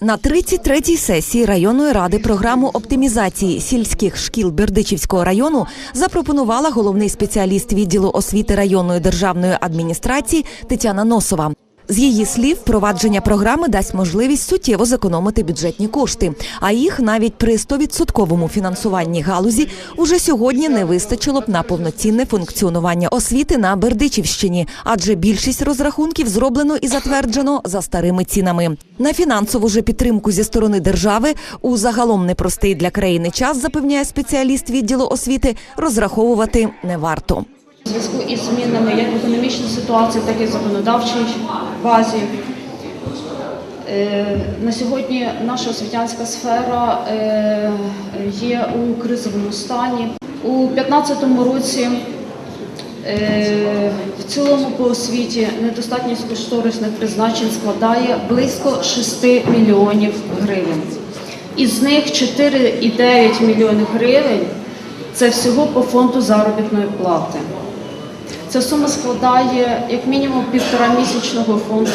На 33-й сесії районної ради програму оптимізації сільських шкіл Бердичівського району запропонувала головний спеціаліст відділу освіти районної державної адміністрації Тетяна Носова. З її слів, впровадження програми дасть можливість суттєво зекономити бюджетні кошти, а їх навіть при 100% фінансуванні галузі уже сьогодні не вистачило б на повноцінне функціонування освіти на Бердичівщині, адже більшість розрахунків зроблено і затверджено за старими цінами. На фінансову же підтримку зі сторони держави у загалом непростий для країни час, запевняє спеціаліст відділу освіти, розраховувати не варто. У зв'язку із змінами як в економічній ситуації, так і в законодавчій базі. Е, На сьогодні наша освітянська сфера е, є у кризовому стані. У 2015 році е, в цілому по освіті недостатність кошторисних призначень складає близько 6 мільйонів гривень. Із них 4,9 мільйонів гривень це всього по фонду заробітної плати. Ця сума складає як мінімум півтора місячного фонду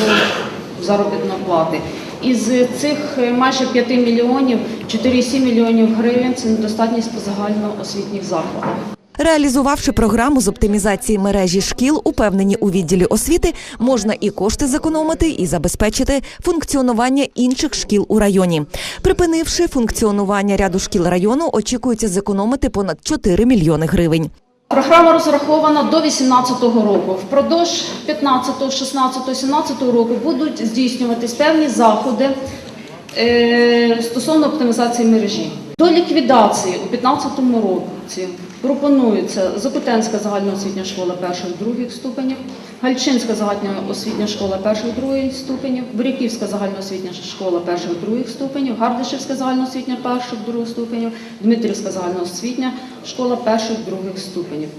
заробітної плати. Із цих е, майже 5 мільйонів 4,7 мільйонів гривень це недостатність по загальноосвітніх закладах. Реалізувавши програму з оптимізації мережі шкіл, упевнені у відділі освіти, можна і кошти зекономити, і забезпечити функціонування інших шкіл у районі. Припинивши функціонування ряду шкіл району, очікується зекономити понад 4 мільйони гривень. Програма розрахована до 2018 року. Впродовж 15, 16, 17 року будуть здійснюватись певні заходи е, стосовно оптимізації мережі. До ліквідації у 2015 році пропонується Закутенська загальноосвітня школа перших-других ступенів, Гальчинська загальноосвітня школа перших-других ступенів, Буряківська загальноосвітня школа перших-других ступенів, Гардишівська загальноосвітня перших-других ступенів, Дмитрівська загальноосвітня школа перших-других ступенів.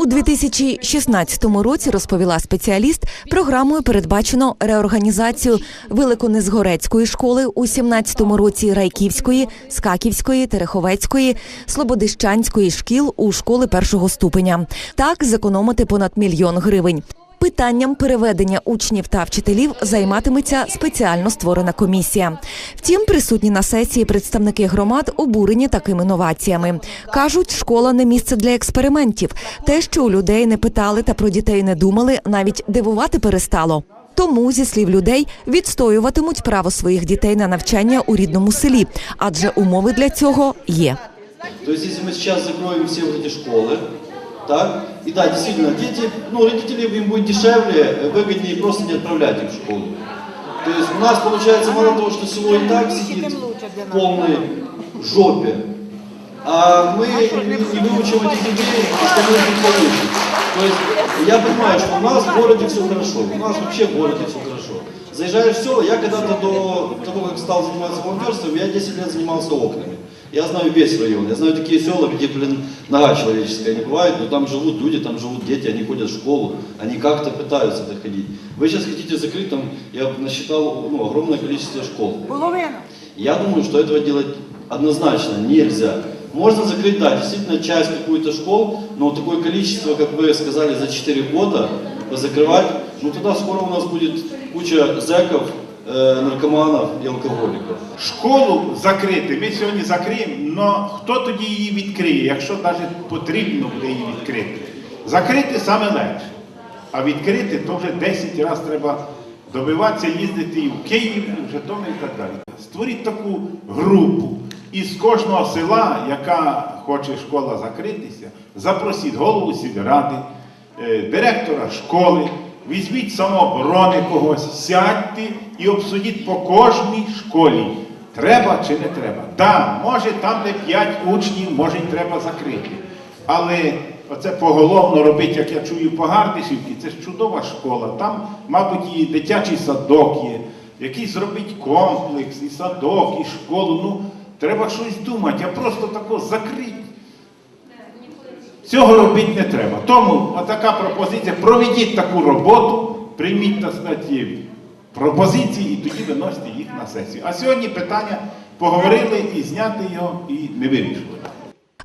У 2016 році, розповіла спеціаліст, програмою передбачено реорганізацію Великонезгорецької школи, у 17 році Райківської, Скаківської, Тереховецької, Слободищанської шкіл у школи першого ступеня. Так зекономити понад мільйон гривень. Питанням переведення учнів та вчителів займатиметься спеціально створена комісія. Втім, присутні на сесії представники громад обурені такими новаціями. Кажуть, школа не місце для експериментів. Те, що у людей не питали та про дітей не думали, навіть дивувати перестало. Тому, зі слів людей, відстоюватимуть право своїх дітей на навчання у рідному селі, адже умови для цього є. То есть, если мы сейчас закроем все вот эти школы, Так, и да, действительно, дети, ну, родителям им будет дешевле, э, выгоднее просто не отправлять их в школу. То есть у нас получается мало того, что село и так сидит в полной жопе, а мы не, не выучим этих детей, остальных не получим. То есть я понимаю, что у нас в городе все хорошо, у нас вообще в городе все хорошо. Заезжаешь в село, я когда-то до того, как стал заниматься волонтерством, я 10 лет занимался окнами. Я знаю весь район, я знаю такие села, где, блин, нога человеческая не бывает, но там живут люди, там живут дети, они ходят в школу, они как-то пытаются доходить. Вы сейчас хотите закрыть там, я насчитал ну, огромное количество школ. Половина. Я думаю, что этого делать однозначно нельзя. Можно закрыть, да, действительно, часть какую-то школ, но такое количество, как вы сказали, за 4 года закрывать, ну тогда скоро у нас будет куча зэков, наркоманов и алкоголиков. Школу закрити. Ми сьогодні закриємо, але хто тоді її відкриє, якщо навіть потрібно буде її відкрити? Закрити саме легше. А відкрити то вже 10 разів треба добиватися, їздити і в Київ, і в Житомир і так далі. Створіть таку групу. Із кожного села, яка хоче школа закритися, запросіть голову сільради, е, директора школи, візьміть самооборони когось, сядьте і обсудіть по кожній школі. Треба чи не треба? Да, може там, де 5 учнів, може й треба закрити. Але оце поголовно робити, як я чую по Гардишівці, це ж чудова школа. Там, мабуть, і дитячий садок є, якийсь зробить комплекс, і садок, і школу. Ну, треба щось думати, а просто тако закрити. Цього робити не треба. Тому отака пропозиція. Проведіть таку роботу, прийміть так сказати, пропозиції і тоді виносите їх на сесію. А сьогодні питання поговорили і зняти його, і не вирішили.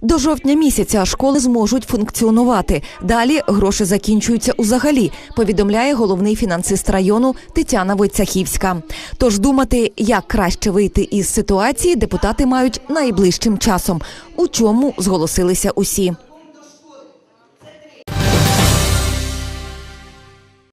До жовтня місяця школи зможуть функціонувати. Далі гроші закінчуються узагалі, повідомляє головний фінансист району Тетяна Войцахівська. Тож думати, як краще вийти із ситуації, депутати мають найближчим часом, у чому зголосилися усі.